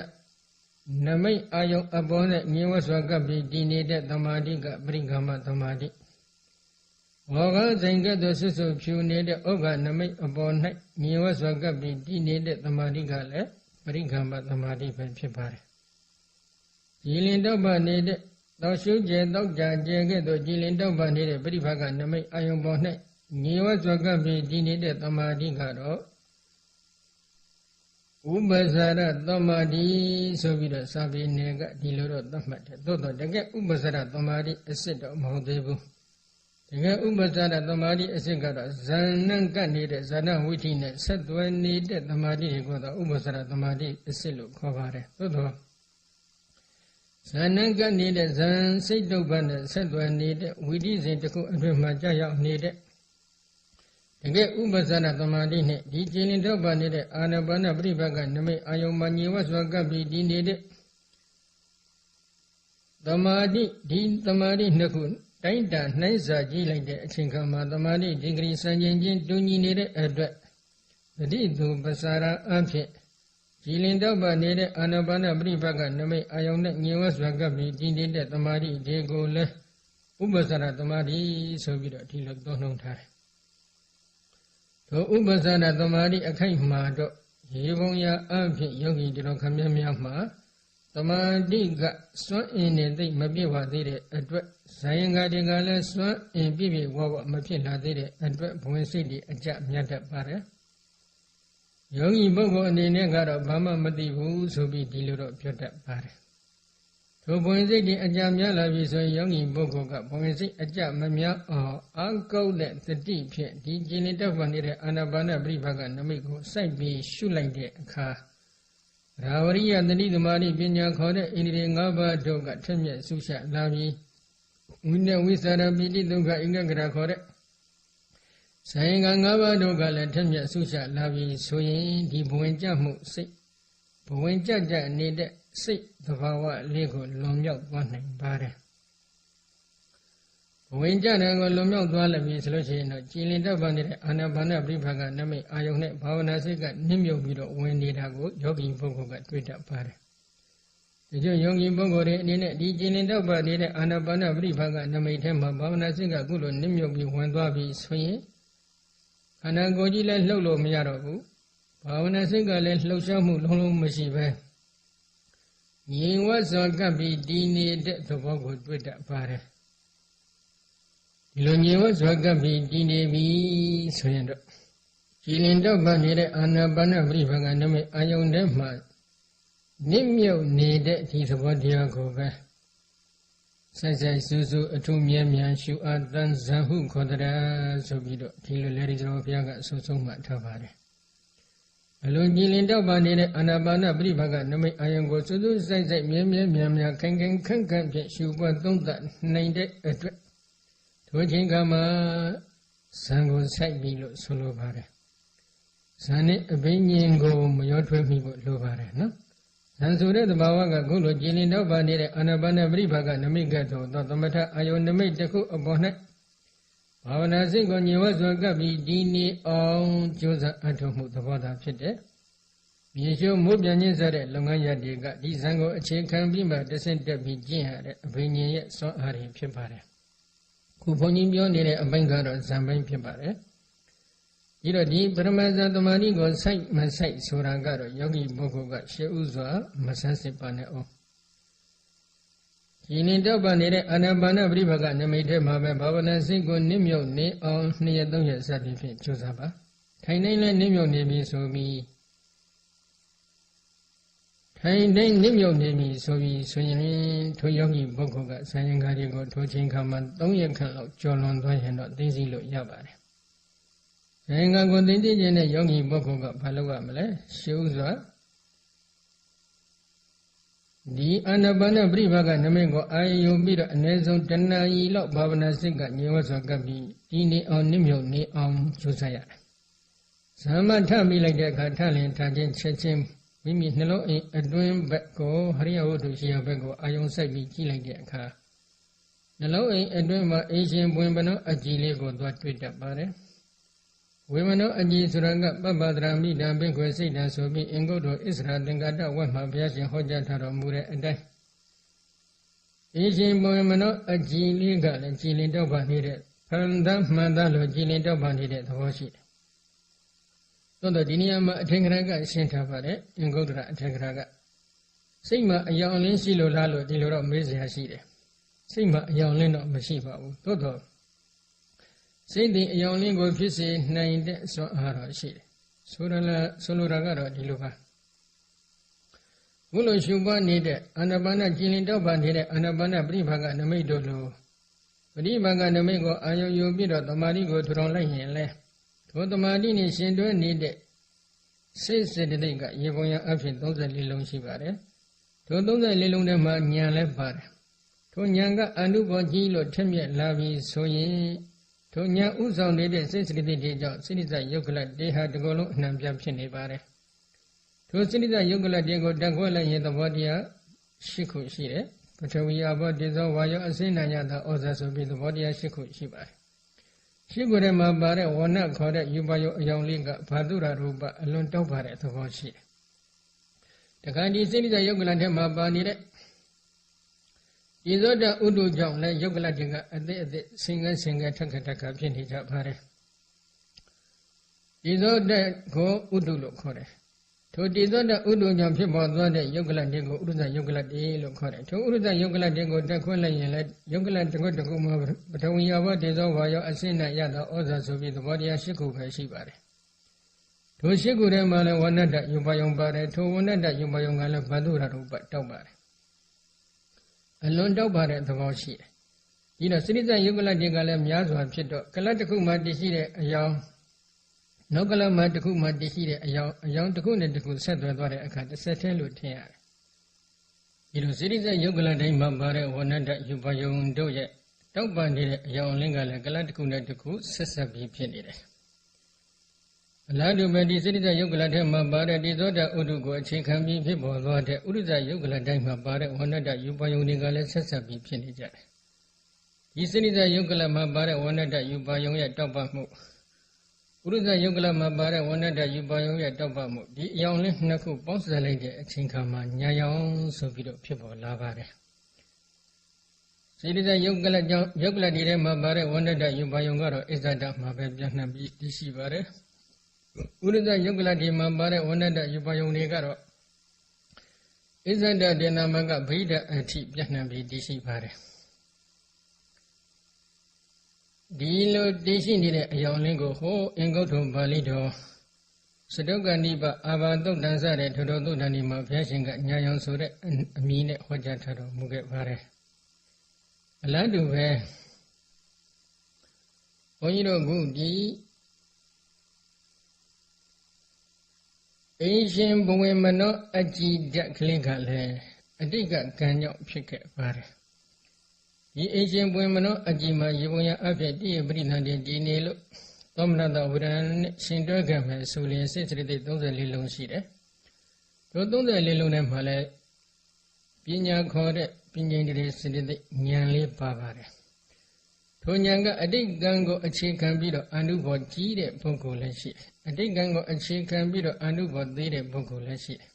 A: နမိတ်အာယုံအပေါ်နဲ့မြင်ဝစွာကပ်ပြီးတည်နေတဲ့သမာဓိကပရိကမ္မသမာဓိ ဘောဂဆိုင်ကဲ့သို့ဆွဆွဖြူနေတဲ့ဥက္ကနမိတ်အပေါ်၌မြင်ဝစွာကပ်ပြီးတည်နေတဲ့သမာဓိကလည်းပရိက္ခမသမာဓိပဲဖြစ်ပါတယ်။ကြည်လင်တော့ပါနေတဲ့သောရှုကျဲတော့ကြာကျဲကဲ့သို့ကြည်လင်တော့ပါနေတဲ့ပရိဖကနမိတ်အယုံပေါ်၌မြင်ဝစွာကပ်ပြီးတည်နေတဲ့သမာဓိကတော့ဥပဇာရသမာဓိဆိုပြီးတော့စာပေနယ်ကဒီလိုတော့သတ်မှတ်တယ်။သို့တော့တကယ်ဥပဇာရသမာဓိအစ်စ်တော့မဟုတ်သေးဘူး။ တကယ်ဥပ္ပဇ္ဇရသမာဓိအစစ်ကတော့ဇာဏံကပ်နေတဲ့ဇာဏဝိထိနဲ့ဆက်သွယ်နေတဲ့သမာဓိတွေကိုတော့ဥပ္ပဇ္ဇရသမာဓိအစစ်လို့ခေါ်ပါတယ်သို့တော့ဇာဏံကပ်နေတဲ့ဇံစိတ်တုပ္ပနဲ့ဆက်သွယ်နေတဲ့ဝိထိစဉ်တစ်ခုအတွင်းမှာကြာရောက်နေတဲ့တကယ်ဥပ္ပဇ္ဇရသမာဓိနဲ့ဒီကျင်လင်တော့ပါနေတဲ့အာနာပါနပရိပကနမိတ်အာယုံမညေဝစွာကပ်ပြီးဒီနေတဲ့သမာဓိဒီသမာဓိနှစ်ခု တိုင်းတာနှိုင်းစာကြည့်လိုက်တဲ့အချိန်ခါမှာတမာတိဒီဂရီစံကျင်ချင်းတူညီနေတဲ့အတွက်ပဋိသူပစာရအဖြစ်ကြည်လင်တော့ပါနေတဲ့အာနာပါနပရိပတ်ကနမိတ်အာယုန်နဲ့ညင်ဝစွာကပ်ပြီးတည်နေတဲ့တမာတိဒီကိုလည်းဥပ္ပစရတမာတိဆိုပြီးတော့ဒီလိုသုံးနှုန်းထားတယ်။ထိုဥပ္ပစရတမာတိအခိုက်မှာတော့ရေပုံရအဖြစ်ယောဂီတို့ခမည်းများမှာ တမာတိကစွန့်အင်းနဲ့သိမပြည့်ပါသေးတဲ့အတွက်ဇာယင်္ဂါတွေကလည်းစွန့်အင်းပြည့်ပြည့်ဝဝမဖြစ်လာသေးတဲ့အတွက်ဘဝင်စိတ်တွေအကြမြတ်တတ်ပါတယ်။ယောဂီပုဂ္ဂိုလ်အနေနဲ့ကတော့ဘာမှမသိဘူးဆိုပြီးဒီလိုတော့ပြောတတ်ပါတယ်။ထိုဘဝင်စိတ်တွေအကြများလာပြီဆိုရင်ယောဂီပုဂ္ဂိုလ်ကဘဝင်စိတ်အကြမများအောင်အာကုတ်တဲ့တတိဖြင့်ဒီကျင်လည်တောက်ပန်နေတဲ့အာနာပါနပြိဘကနမိတ်ကိုစိုက်ပြီးရှုလိုက်တဲ့အခါ ရာဝရိယတတိသမารိပညာခေါ်တဲ့ဣန္ဒြေ၅ပါးတို့ကထက်မြက်ဆုရှလာပြီးဝိနဝိသရပိတိဒုက္ခအင်္ဂကရခေါ်တဲ့ဆိုင်က၅ပါးတို့ကလည်းထက်မြက်ဆုရှလာပြီးဆိုရင်ဒီဘဝင်ကြမှုစိတ်ဘဝင်ကြကြနေတဲ့စိတ်သဘာဝလေးကိုလွန်မြောက်သွားနိုင်ပါတယ်ဘ ဝင်ကြတဲ့ကိုလွန်မြောက်သွားလည်းပြီဆိုလို့ရှိရင်တော့ကြည်လင်တတ်ပါနေတဲ့အာနာပါနပြိဖကနမိတ်အာယုန်နဲ့ဘာဝနာစိတ်ကနစ်မြုပ်ပြီးတော့ဝင်နေတာကိုယောဂီပုဂ္ဂိုလ်ကတွေ့တတ်ပါတယ်ဒီကျယောဂီပုဂ္ဂိုလ်တွေအနေနဲ့ဒီကြည်လင်တတ်ပါနေတဲ့အာနာပါနပြိဖကနမိတ်ထဲမှာဘာဝနာစိတ်ကအခုလိုနစ်မြုပ်ပြီးဝင်သွားပြီဆိုရင်ခန္ဓာကိုယ်ကြီးလည်းလှုပ်လို့မရတော့ဘူးဘာဝနာစိတ်ကလည်းလှုပ်ရှားမှုလုံးလုံးမရှိပဲငြိမ်ဝတ်စွာကပ်ပြီးတည်နေတဲ့သဘောကိုတွေ့တတ်ပါတယ် ဒီလိုငြိမ်ဝတ်စွာကပ်ပြီးတည်နေပြီဆိုရင်တော့ကြည်လင်တော့မှနေတဲ့အာနာပါနပရိဘကနမိတ်အာယုန်ထဲမှာနစ်မြုပ်နေတဲ့ဒီသဘောတရားကိုပဲဆိုင်ဆိုင်စူးစူးအထုမြဲမြံရှုအပ်တန်ဇံဟုခေါ်တဲ့ဆိုပြီးတော့ဒီလိုလေဒီတော်ဘုရားကအဆုံးဆုံးမှထားပါတယ်အလိုကြည်လင်တော့ပါနေတဲ့အာနာပါနပရိဘကနမိတ်အာယုံကိုစူးစူးဆိုင်ဆိုင်မြဲမြဲမြံမြံခိုင်ခိုင်ခန့်ခန့်ဖြင့်ရှုပွားသုံးသပ်နိုင်တဲ့အတွက် ထိုချိန်ကမှဇံကိုစိုက်ပြီးလို့ဆိုလိုပါတယ်ဇံနဲ့အဘိညာဉ်ကိုမရောထွေးမိဖို့လိုပါတယ်နော်ဇံဆိုတဲ့သဘာဝကခုလိုကြည်လင်တော့ပါနေတဲ့အာနာပါနပရိဘကနမိတ်ကသို့သောသမထအာယုံနမိတ်တစ်ခုအပေါ်၌ဘာဝနာစိတ်ကိုညင်ဝတ်စွာကပ်ပြီးဒီနေအောင်ကြိုးစားအထောက်မှုသဘောသာဖြစ်တဲ့မြေရှုံမိုးပြန်ခြင်းစတဲ့လုပ်ငန်းရည်တွေကဒီဇံကိုအခြေခံပြီးမှတဆင့်တက်ပြီးကျင့်ရတဲ့အဘိညာဉ်ရဲ့စွမ်းအားတွေဖြစ်ပါတယ်။ ခုဘုန်းကြီးပြောနေတဲ့အပိုင်းကတော့ဇံပိုင်းဖြစ်ပါတယ်။ဒီတော့ဒီပရမဇန်တမာတိကိုစိုက်မစိုက်ဆိုတာကတော့ယောဂီပုဂ္ဂိုလ်ကရှေးဥစွာမဆန်းစစ်ပါနဲ့အောင်ဒီနေ့တော့ပါနေတဲ့အာနာပါနပရိဘကနမိတ်ထဲမှာပဲဘာဝနာစိတ်ကိုနစ်မြုပ်နေအောင်နှစ်ရက်သုံးရက်စသည်ဖြင့်ကြိုးစားပါထိုင်နေလဲနစ်မြုပ်နေပြီဆိုပြီး ထိုင်နေနစ်မြုပ်နေပြီဆိုပြီးဆိုရင်ထိုယောဂီပုဂ္ဂိုလ်ကဆံရင်္ကားတွေကိုထိုချိန်ခါမှာ၃ရက်ခန့်လောက်ကြော်လွန်သွားရင်တော့သိသိလို့ရပါတယ်ဆံရင်္ကားကိုသိသိခြင်းနဲ့ယောဂီပုဂ္ဂိုလ်ကဘာလုပ်ရမလဲရှုဥစွာဒီအာနာပါနပြိဘာကနမိတ်ကိုအာယုံပြီးတော့အ ਨੇ ဆုံးတဏှာကြီးလောက်ဘာဝနာစိတ်ကညဝဆိုကပ်ပြီးဒီနေအောင်နိမြုပ်နေအောင်ကြိုးစားရတယ်။ဇာမထမိလိုက်တဲ့အခါထလင်ထားခြင်းချက်ချင်း မိမိနှလုံးအိမ်အတွင်းဘက်ကိုဟရိယဝတ္ထုရှိရဘက်ကိုအာယုံစိုက်ပြီးကြည့်လိုက်တဲ့အခါနှလုံးအိမ်အတွင်းမှာအရှင်ပွင့်ပနောအကြည်လေးကိုသွားတွေ့တတ်ပါတယ်။ဝေမနောအကြည်ဆိုတာကပပ္ပဒရာမိတံဘိက္ခွေစိတ်တံဆိုပြီးအင်္ဂုတ္တဣသရာသင်္ကတဝတ်မှာဘုရားရှင်ဟောကြားထားတော်မူတဲ့အတိုင်းအရှင်ဝေမနောအကြည်လေးကလည်းကြည်လင်တော့ပါနေတဲ့ဖရန္တမှန်သားလို့ကြည်လင်တော့ပါနေတဲ့သဘောရှိတယ်။ သို့တော့ဒီနေရာမှာအထင်ကရကရှင်းထားပါတယ်အင်္ဂုတ္တရအထင်ကရကစိတ်မှာအယောင်လင်းရှိလို့လားလို့ဒီလိုတော့မေးစရာရှိတယ်။စိတ်မှာအယောင်လင်းတော့မရှိပါဘူး။သို့တော့စိတ်တည်အယောင်လင်းကိုဖြစ်စေနိုင်တဲ့စွမ်းအားတော်ရှိတယ်ဆိုရလားဆိုလိုတာကတော့ဒီလိုပါဘုလိုရှုပွားနေတဲ့အာနာပါနကြည်လင်တောက်ပါနေတဲ့အာနာပါနပြိဘာကနမိတ်တို့လိုပရိဘာကနမိတ်ကိုအာယုံယူပြီးတော့တမာတိကိုထူထောင်လိုက်ရင်လဲ ထိုတမာတိနဲ့ရှင်တွဲနေတဲ့စိတ်စေတသိက်ကရေပုံရအဖြစ်34လုံးရှိပါတယ်ထို34လုံးထဲမှာဉာဏ်လည်းပါတယ်ထိုဉာဏ်ကအနုဘောကြီးလို့ထက်မြက်လာပြီးဆိုရင်ထိုညာဥဆောင်နေတဲ့စိတ်စရိတိတွေကြောင့်စိရိစယုတ်ကလတေဟာတကောလုံးအနှံပြဖြစ်နေပါတယ်ထိုစိရိစယုတ်ကလတေကိုတက်ခွက်လိုက်ရင်သဘောတရား၈ခုရှိတယ်ပထဝီအဘောတေဇောဝါယောအစိဏညာသာဩဇာဆိုပြီးသဘောတရား၈ခုရှိပါတယ် ရှိကိုယ်ထဲမှာပါတဲ့ဝဏခေါ်တဲ့ယူပါယောအယောင်လေးကဘာတုရရူပအလွန်တောက်ပါတဲ့သဘောရှိတယ်တခါဒီစိရိစယုတ်ကလထဲမှာပါနေတဲ့ဤသောတဥဒုကြောင့်လည်းယုတ်ကလတင်ကအသည့်အသည့်ဆင်ကဲဆင်ကဲထက်ခက်ထက်ခက်ဖြစ်နေကြပါတယ်ဤသောတကိုဥဒုလို့ခေါ်တယ် ထိုတည်သောတဥဒုကြောင့်ဖြစ်ပေါ်သွားတဲ့ယုတ်ကလတင်ကိုဥဒ္ဒယုတ်ကလတေလို့ခေါ်တယ်ထိုဥဒ္ဒယုတ်ကလတင်ကိုတက်ခွင့်လိုက်ရင်လည်းယုတ်ကလတကွတကုမှာပထဝီယဘောတေဇောဝါယောအစိဏရသောဩဇာဆိုပြီးသဘောတရား၈ခုပဲရှိပါတယ်ထို၈ခုထဲမှာလည်းဝဏ္ဏတယုပယုံပါတယ်ထိုဝဏ္ဏတယုပယုံကလည်းဘန္တုရတုပတောက်ပါတယ်အလွန်တောက်ပါတဲ့သဘောရှိတယ်ဒီတော့စရိစ္ဆယုတ်ကလတ်တွေကလည်းများစွာဖြစ်တော့ကလတ်တစ်ခုမှတည်ရှိတဲ့အယောင် နောက်ကလတ်မှတစ်ခုမှတည်ရှိတဲ့အယောင်အယောင်တစ်ခုနဲ့တစ်ခုဆက်သွယ်သွားတဲ့အခါတစ်ဆက်တည်းလို့ထင်ရတယ်ဒီလိုစရိစ္ဆယုတ်ကလတ်တိုင်းမှာပါတဲ့ဝဏ္ဏတယူပယုံတို့ရဲ့တောက်ပန်နေတဲ့အယောင်လင်းကလည်းကလတ်တစ်ခုနဲ့တစ်ခုဆက်ဆက်ပြီးဖြစ်နေတယ်အလားတူပဲဒီစိတ္တယုတ်ကလထဲမှာပါတဲ့ဒီသောတာဥဒုကိုအခြေခံပြီးဖြစ်ပေါ်သွားတဲ့ဥဒ္ဒဇယုတ်ကလတိုင်းမှာပါတဲ့ဝဏ္ဏတယူပယုံတွေကလည်းဆက်ဆက်ပြီးဖြစ်နေကြတယ်ဒီစိတ္တယုတ်ကလမှာပါတဲ့ဝဏ္ဏတယူပယုံရဲ့တောက်ပမှု ဥဒ္ဒဇယုတ်ကလမှာပါတဲ့ဝဏ္ဏတယူပယုံရဲ့တောက်ပမှုဒီအယောင်လေးနှစ်ခုပေါင်းစပ်လိုက်တဲ့အချိန်ခါမှာညာယောင်ဆိုပြီးတော့ဖြစ်ပေါ်လာပါတယ်စိတ္တယုတ်ကလကြောင့်ယုတ်ကလဒီထဲမှာပါတဲ့ဝဏ္ဏတယူပယုံကတော့အစ္ဆဒမှာပဲပြန့်နှံ့ပြီးတရှိပါတယ်ဥရဇယုတ်ကလတိမှာပါတဲ့ဝဏ္ဏတယူပယုံတွေကတော့ဣဇဒဒေနာမကဗိဒအထိပြန့်နှံ့ပြီးတည်ရှိပါတယ် ဒီလိုတည်ရှိနေတဲ့အယောင်လင်းကိုဟိုအင်္ဂုတ္တပါဠိတော်စတုကဏိပအာဘာတုတ်တန်စတဲ့ထိုတော်တုတ်တန်ဒီမှာဘုရားရှင်ကညာယောင်ဆိုတဲ့အမည်နဲ့ဟောကြားထားတော်မူခဲ့ပါတယ်အလားတူပဲဘုန်းကြီးတို့ခုဒီအင်းရှင်ဘဝင်မနောအကြည်ဓာတ်ကလေးကလည်းအတိတ်ကကံကြောင့်ဖြစ်ခဲ့ပါတယ် ဒီအင်းရှင်ဘဝင်မနောအကြည်မှာရေပုံရအဖြစ်တည့်ရပရိသန်တင်ဒီနေလို့သောမနတဝရဏနဲ့ရှင်တွဲခဲ့မယ်ဆိုရင်စိတ်စရိတ်34လုံးရှိတယ်တို့34လုံးထဲမှာလည်းပညာခေါ်တဲ့ပညာတည်းစရိတ်ဉာဏ်လေးပါပါတယ်ထိုဉာဏ်ကအတိတ်ကံကိုအခြေခံပြီးတော့အနုဘောကြီးတဲ့ပုဂ္ဂိုလ်လည်းရှိတယ်အတိတ်ကံကိုအခြေခံပြီးတော့အနုဘောသေးတဲ့ပုဂ္ဂိုလ်လည်းရှိတယ်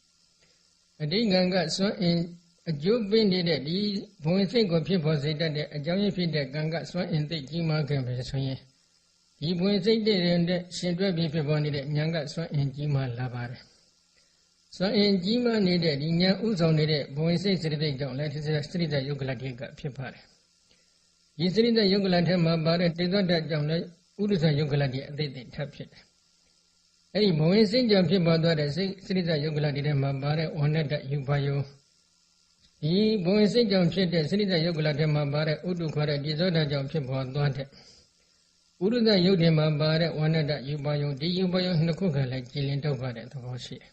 A: အတိတ်ကံကစွန့်အင် အကျိုးပေးနေတဲ့ဒီဘုံစိတ်ကိုဖြစ်ပေါ်စေတတ်တဲ့အကြောင်းရင်းဖြစ်တဲ့ကံကစွန့်အင်သိကြီးမားခဲ့ပဲဆိုရင်ဒီဘုံစိတ်တဲ့တဲ့ရှင်တွဲပြီးဖြစ်ပေါ်နေတဲ့ဉာဏ်ကစွန့်အင်ကြီးမားလာပါတယ်စွန့်အင်ကြီးမားနေတဲ့ဒီဉာဏ်ဥဆောင်နေတဲ့ဘုံစိတ်စရိတ်ကြောင့်လည်းသစ္စရိတယုတ်ကလတိကဖြစ်ပါတယ်ဒီစရိတယုတ်ကလထဲမှာပါတဲ့တေဇောတကြောင့်လည်းဥဒ္ဒဇယုတ်ကလတိအသေးသေးထပ်ဖြစ်တယ်အဲ့ဒီဘဝင်စိတ်ကြောင့်ဖြစ်ပေါ်သွားတဲ့စိတ်စရိတယုတ်ကလဒီထဲမှာပါတဲ့ဝဏ္ဏတယူပါယု ဒီဘဝင်စိတ်ကြောင့်ဖြစ်တဲ့စရိတယုတ်ကလထဲမှာပါတဲ့ဥတုခေါ်တဲ့ဒီဇောတကြောင့်ဖြစ်ပေါ်သွားတဲ့ဥရဒယုတ်ထဲမှာပါတဲ့ဝဏ္ဏတယူပါယုဒီယူပါယုနှစ်ခုကလည်းကြည်လင်တောက်ပါတဲ့သဘောရှိတယ်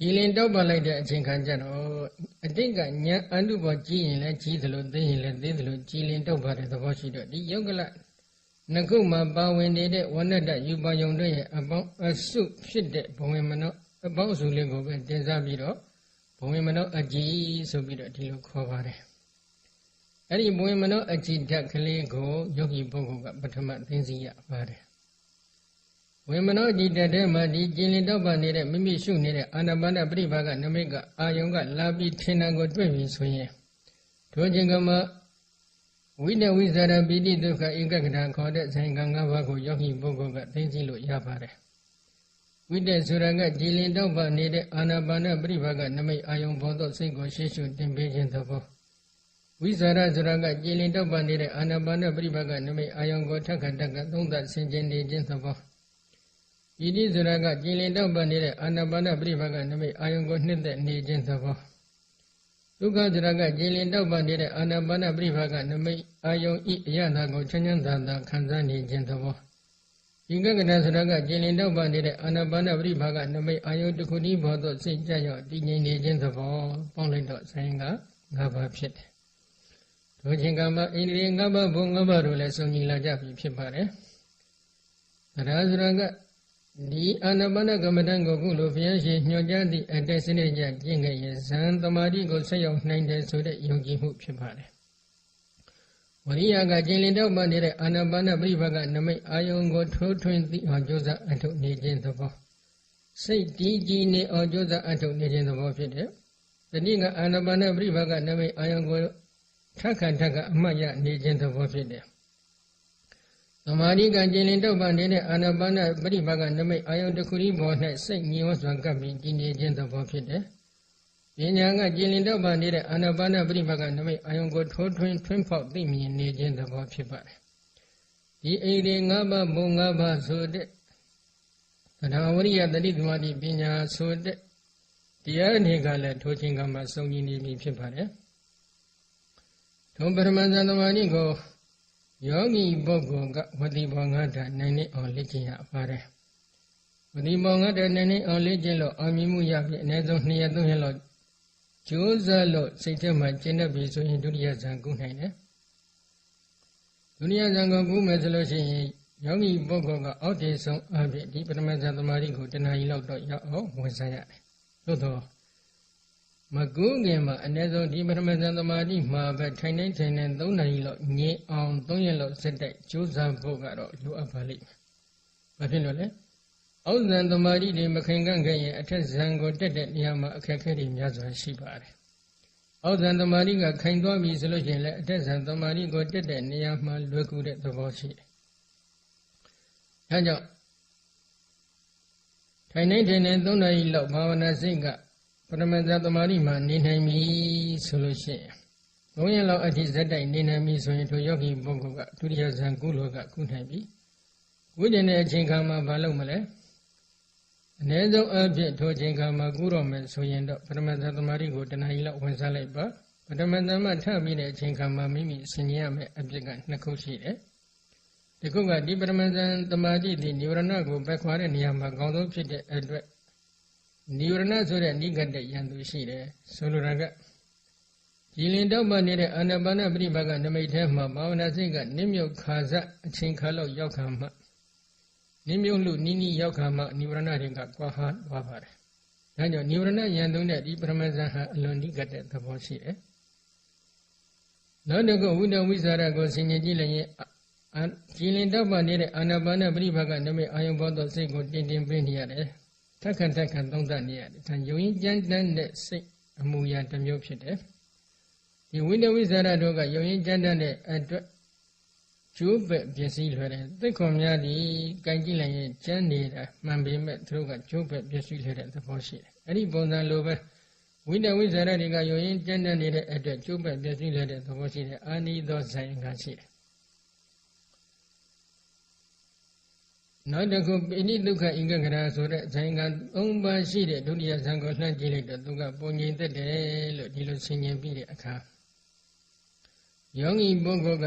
A: ကြည်လင်တောက်ပါလိုက်တဲ့အချိန်ခါကျတော့အတိတ်ကညာအနုဘောကြည်ရင်လည်းကြည်သလိုသိရင်လည်းသိသလိုကြည်လင်တောက်ပါတဲ့သဘောရှိတော့ဒီယုတ်ကလနှကုမှာပါဝင်နေတဲ့ဝဏ္ဏတယူပါယုံတို့ရဲ့အပေါင်းအစုဖြစ်တဲ့ဘဝင်မနောအပေါင်းအစုလေးကိုပဲတင်စားပြီးတော့ ဘဝင်မနောအကြည်ဆိုပြီးတော့ဒီလိုခေါ်ပါတယ်အဲ့ဒီဘဝင်မနောအကြည်ဓာတ်ကလေးကိုယောဂီပုဂ္ဂိုလ်ကပထမသိသိရပါတယ်ဝေမနောကြည်တဲ့ထဲမှာဒီကျင်လင်တော့ပါနေတဲ့မိမိရှုနေတဲ့အာနာပါနပရိပါကနမိတ်ကအာယုံကလာပြီးထင်တာကိုတွေ့ပြီဆိုရင်ထိုခြင်းကမှဝိတဝိဇာရပိတိဒုက္ခဧကဂတခေါ်တဲ့ဆိုင်က၅ပါးကိုယောဂီပုဂ္ဂိုလ်ကသိသိလို့ရပါတယ် ဝိတဆိုရကကြည်လင်တော့ပါနေတဲ့အာနာပါနပရိပါကနမိတ်အာယုံဘောသောစိတ်ကိုရှေ့ရှုတင်ပေးခြင်းသဘောဝိဇာရဆိုရကကြည်လင်တော့ပါနေတဲ့အာနာပါနပရိပါကနမိတ်အာယုံကိုထက်ခတက်ကသုံးသဆင်ခြင်နေခြင်းသဘောဣတိဆိုရကကြည်လင်တော့ပါနေတဲ့အာနာပါနပရိပါကနမိတ်အာယုံကိုနှစ်သက်နေခြင်းသဘောဒုက္ခသရကကြည်လင်တောက်ပနေတဲ့အာနာပါနပြိဘာကနမိတ်အာယုံဤအရသာကိုချမ်းချမ်းသာသာခံစားနေခြင်းသဘော ဒီကကဏသရကကြည်လင်တောက်ပနေတဲ့အာနာပါနပြိဘာကနမိတ်အာယုံတစ်ခုတည်းဘောသောစိတ်ကြရောက်တည်ငြိမ်နေခြင်းသဘောပေါင်းလိုက်တော့ဆိုင်က၅ပါးဖြစ်တယ်။ဒုချင်းကမှာဣန္ဒြေ၅ပါးဘုံ၅ပါးတို့လည်းစုံညီလာကြပြီဖြစ်ပါတယ်။သရသရကဒီအာနာပါနကမ္မဋ္ဌာန်းကိုခုလိုဘုရားရှင်ညွှန်ကြားသည့်အတက်စနစ်ကြကျင့်ခဲ့ရင်ဇံသမာဓိကိုဆက်ရောက်နိုင်တယ်ဆိုတဲ့ယုံကြည်မှုဖြစ်ပါတယ်။ ဝရိယကကျင့်လင်တော့မှနေတဲ့အာနာပါနပြိပကနမိတ်အာယုံကိုထိုးထွင်းသိအောင်ကြိုးစားအထုတ်နေခြင်းသဘောစိတ်တည်ကြည်နေအောင်ကြိုးစားအထုတ်နေခြင်းသဘောဖြစ်တယ်။တတိကအာနာပါနပြိပကနမိတ်အာယုံကိုထက်ခါထက်ခါအမှတ်ရနေခြင်းသဘောဖြစ်တယ်။သမာဓိကကျင်လင်တောက်ပန်နေတဲ့အာနာပါနပရိပါကနမိတ်အာယုန်တစ်ခုဤဘော၌စိတ်ငြိမ်ဝစွာကပ်ပြီးတည်နေခြင်းသဘောဖြစ်တယ်။ ပညာကကျင်လင်တောက်ပန်နေတဲ့အာနာပါနပရိပါကနမိတ်အာယုန်ကိုထိုးထွင်းထွင်းဖောက်သိမြင်နေခြင်းသဘောဖြစ်ပါတယ်။ဒီအိဒီ၅ပါးဘုံ၅ပါးဆိုတဲ့သဒ္ဓဝရိယတတိသမာဓိပညာဆိုတဲ့တရားအနေကလည်းထိုးခြင်းကမှစုံညီနေပြီဖြစ်ပါတယ်။ထုံပရမဇန်သမာဓိကိုယောဂီပုဂ္ဂိုလ်ကဝတိဘောငါတာနိုင်နေအောင်လေ့ကျင့်ရပါတယ်ဝတိဘောငါတာနိုင်နေအောင်လေ့ကျင့်လို့အောင်မြင်မှုရပြီအနည်းဆုံး2ရက်3ရက်လောက် ကြိုးစားလို့စိတ်ထဲမှာကျင့်တတ်ပြီဆိုရင်ဒုတိယဇန်ကုနိုင်တယ်ဒုတိယဇန်ကိုကုမယ်ဆိုလို့ရှိရင်ယောဂီပုဂ္ဂိုလ်ကအောက်တည်ဆုံးအဖြစ်ဒီပရမဇန်သမာဓိကိုတဏှာကြီးလောက်တော့ရောက်အောင်ဝင်စားရတယ်သို့တော့မကူးခင်မှာအ ਨੇ ဆုံးဒီပထမဇန်သမာဓိမှာပဲထိုင်နေထိုင်နေ3နာရီလောက်ငြိအောင်3ရက်လောက်စက်တိုက်ကြိုးစားဖို့ကတော့လိုအပ်ပါလိမ့်မယ်။ဘာဖြစ်လို့လဲ။ အောက်ဇန်သမာဓိတွေမခင်ကန့်ခဲ့ရင်အထက်ဇန်ကိုတက်တဲ့နေရာမှာအခက်အခဲတွေများစွာရှိပါတယ်။အောက်ဇန်သမာဓိကခိုင်သွားပြီဆိုလို့ရှိရင်လည်းအထက်ဇန်သမာဓိကိုတက်တဲ့နေရာမှာလွယ်ကူတဲ့သဘောရှိတယ်။ဒါကြောင့်ထိုင်နေထိုင်နေ3နာရီလောက်ဘာဝနာစိတ်ကပရမဇ္ဇသမာဓိမှာနေနိုင်ပြီဆိုလို့ရှိရင်ဘုံရလောက်အထိဇက်တိုက်နေနိုင်ပြီဆိုရင်ထိုယောဂီပုဂ္ဂိုလ်ကဒုတိယဇန်ကုလောကကုနိုင်ပြီဝိတ္တနဲ့အချိန်ခါမှာမလုပ်မလဲ အ ਨੇ ဆုံးအဖြစ်ထိုအချိန်ခါမှာကုတော့မယ်ဆိုရင်တော့ပရမဇ္ဇသမာဓိကိုတဏှာကြီးလောက်ဝင်စားလိုက်ပါပရမဇ္ဇမထပြီးတဲ့အချိန်ခါမှာမိမိဆင်ញရမယ်အဖြစ်ကနှစ်ခုရှိတယ်ဒီခုကဒီပရမဇ္ဇသမာဓိဒီនិဝရဏကိုဘက်ခွာတဲ့နေရာမှာအကောင်းဆုံးဖြစ်တဲ့အတွက်နိဝရဏဆိုတဲ့နိဂတ်တဲ့ယံသူရှိတယ်ဆိုလိုတာကကြည်လင်တောက်ပနေတဲ့အာနာပါနပရိပါကနမိတ်ထဲမှာဘာဝနာစိတ်ကနစ်မြုပ်ခါစအချိန်ခါလောက်ရောက်ခါမှ နစ်မြုပ်လို့နီးနီးရောက်ခါမှနိဝရဏတွေကကွာဟသွားပါတယ်။ဒါကြောင့်နိဝရဏယံသူနဲ့ဒီပရမဇန်ဟာအလွန်နိဂတ်တဲ့သဘောရှိတယ်။နောက်တစ်ခုဝိတဝိဇာရကိုဆင်ញင်ကြည့်လိုက်ရင်ကြည်လင်တောက်ပနေတဲ့အာနာပါနပရိပါကနမိတ်အာယုဘောသောစိတ်ကိုတင်တင်ပေးနေရတယ်။ထက်ခါထက်ခါသုံးသပ်နေရတယ်ဒါယုံရင်ကြမ်းတမ်းတဲ့စိတ်အမူအရာတစ်မျိုးဖြစ်တယ်ဒီဝိနဝိဇာရတို့ကယုံရင်ကြမ်းတမ်းတဲ့အတွက် ကျိုးပဲ့ပစ္စည်းလွယ်တယ်သိခွန်များဒီကြင်ကြည့်လိုက်ရင်ကျမ်းနေတာမှန်ပေမဲ့သူတို့ကကျိုးပဲ့ပစ္စည်းလွယ်တဲ့သဘောရှိတယ်အဲ့ဒီပုံစံလိုပဲဝိနဝိဇာရတွေကယုံရင်ကြမ်းတမ်းနေတဲ့အတွက်ကျိုးပဲ့ပစ္စည်းလွယ်တဲ့သဘောရှိတယ်အာနိသောဇိုင်ကရှိတယ်နောက်တစ်ခုပိဋိဒုက္ခဣကကရာဆိုတဲ့ဇိုင်က၃ပါးရှိတဲ့ဒုတိယဇံကိုလှမ်းကြည့်လိုက်တော့သူကပုံငြိမ်သက်တယ်လို့ဒီလိုဆင်ញင်ပြီးတဲ့အခါယောဂီပုဂ္ဂိုလ်က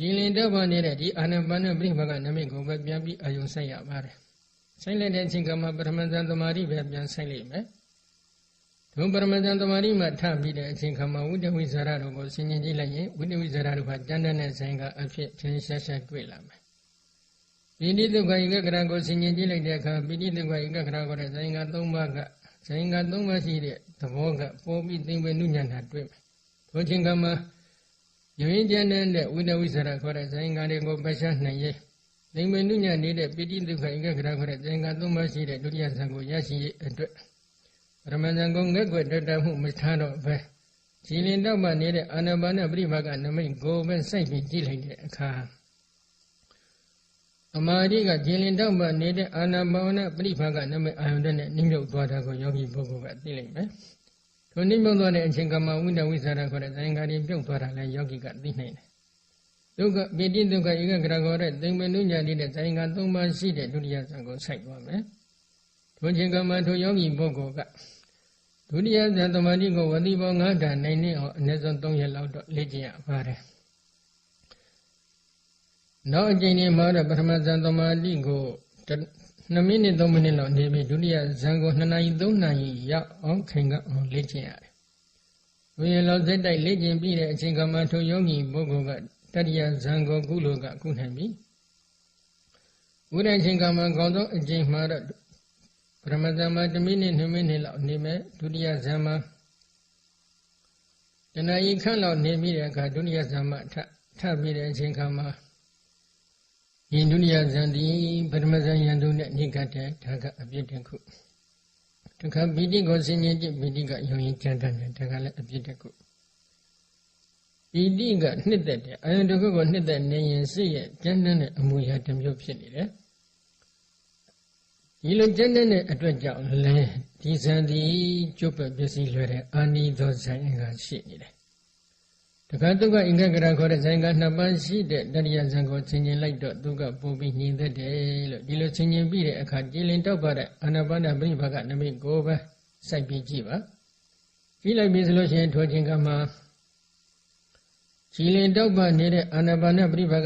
A: ရှင်လင်တော့ပါနေတဲ့ဒီအာနာပါနပြိဘကနမိတ်ကိုပဲပြန်ပြီးအာယုံဆိုင်ရပါတယ်။ဆိုင်လိုက်တဲ့အချိန်ကမှပထမဇန်သမာဓိပဲပြန်ဆိုင်လိုက်မယ်။ဒုပရမဇန်သမာဓိမှထပြီးတဲ့အချိန်ခါမှာဝိတဝိဇာရတို့ကိုဆင်ញင်ကြည့်လိုက်ရင်ဝိတဝိဇာရတို့ကတန်တန်နဲ့ဆိုင်ကအဖြစ်ထင်ရှားရှားတွေ့လာမယ်ပိဋိဒုက္ခဧကဂရကိုဆင်ញင်ကြည့်လိုက်တဲ့အခါပိဋိဒုက္ခဧကဂရကိုတဲ့ဇိုင်က၃ပါးကဇိုင်က၃ပါးရှိတဲ့သဘောကပေါ်ပြီးသိမ့်ပဲနုညံ့တာတွေ့မယ်။ထိုချိန်ကမှ ယရင်ကျမ်းတဲ့ဝိနဝိသရခေါ်တဲ့ဇိုင်ကတွေကိုပရှားနိုင်ရဲ့သိမ့်ပဲနုညံ့နေတဲ့ပိဋိဒုက္ခဧကဂရခေါ်တဲ့ဇိုင်က၃ပါးရှိတဲ့ဒုတိယဇံကိုရရှိရဲ့အတွက်ပရမဇံကိုငက်ွက်တတမှုမထားတော့ပဲကြည်လင်တော့မှနေတဲ့အာနာပါနပရိပါကနမိတ်ကိုပဲစိုက်ပြီးကြည့်လိုက်တဲ့အခါအမာတိကဂျင်လင်တောက်မှနေတဲ့အာနာပါဝနပရိဖာကနမိတ်အာယုန်တဲ့နိမြုပ်သွားတာကိုယောဂီပုဂ္ဂိုလ်ကသိလိမ့်မယ်။ ထိုနိမြုပ်သွားတဲ့အချိန်ကမှဝိတဝိသရာခေါ်တဲ့ဇင်္ဂါရီပြုတ်သွားတာလည်းယောဂီကသိနိုင်တယ်။ဒုက္ခပိတိဒုက္ခဧကဂရခေါ်တဲ့သိမ္ပနုညာတိတဲ့ဇင်္ဂါ၃ပါးရှိတဲ့ဒုတိယဇံကိုစိုက်သွားမယ်။ထိုချိန်ကမှထိုယောဂီပုဂ္ဂိုလ်ကဒုတိယဇံသမာဓိကိုဝတိဘော၅ဓာတ်နိုင်နေအောင်အနည်းဆုံး၃ရက်လောက်တော့လေ့ကျင့်ရပါတယ်။နောက်အကျဉ်းဒီမှာတော့ပထမဇန်သမာဓိကို 2မိနစ်3မိနစ်လောက်နေပြီးဒုတိယဇန်ကို2နာရီ3နာရီရောက်အောင်ခိုင်ကအောင်လေ့ကျင့်ရတယ်။ဝိရလောစိတ်တိုက်လေ့ကျင့်ပြီးတဲ့အချိန်ကမှထိုယောဂီပုဂ္ဂိုလ်ကတတိယဇန်ကိုကုလိုကကုနိုင်ပြီ။ဝိရအချိန်ကမှကောင်းဆုံးအချိန်မှာတော့ပထမဇန်မှာ2မိနစ်2မိနစ်လောက်နေမယ်ဒုတိယဇန်မှာတဏှာကြီးခန့်လောက်နေပြီးတဲ့အခါဒုတိယဇန်မှာထထပြီးတဲ့အချိန်ခါမှာ ယင်ဒုနိယဇန်တိပထမဇန်ယံတို့နဲ့နိကတဲ့ဒါကအပြစ်တစ်ခုတခါပိဋိကိုဆင်ញင်ကြည့်ပိဋိကယုံရင်ကြံတတ်တယ်ဒါကလည်းအပြစ်တစ်ခုပိဋိကနှစ်သက်တယ်အယုံတစ်ခုကိုနှစ်သက်နေရင်စိတ်ရဲ့ကြမ်းတမ်းတဲ့အမူအရာတစ်မျိုးဖြစ်နေတယ်ဒီလိုကြမ်းတမ်းတဲ့အတွက်ကြောင့်လဲဒီဇန်ဒီကျုပ်ပဲပစ္စည်းလွယ်တဲ့အာနိသောဇန်ကရှိနေတယ် တခါဒုက္ခအင်္ဂကရခေါ်တဲ့ဇိုင်ကနှစ်ပါးရှိတဲ့တရိယဇံကိုဆင်ခြင်လိုက်တော့ဒုက္ခပုံပြီးညင်သက်တယ်လို့ဒီလိုဆင်ခြင်ပြီးတဲ့အခါကြည်လင်တောက်ပါတဲ့အာနာပါနပရိဘာကနမိတ်ကိုပဲစိုက်ပြီးကြည့်ပါကြည့်လိုက်ပြီဆိုလို့ရှိရင်ထိုခြင်းကမှကြည်လင်တောက်ပနေတဲ့အာနာပါနပရိပါက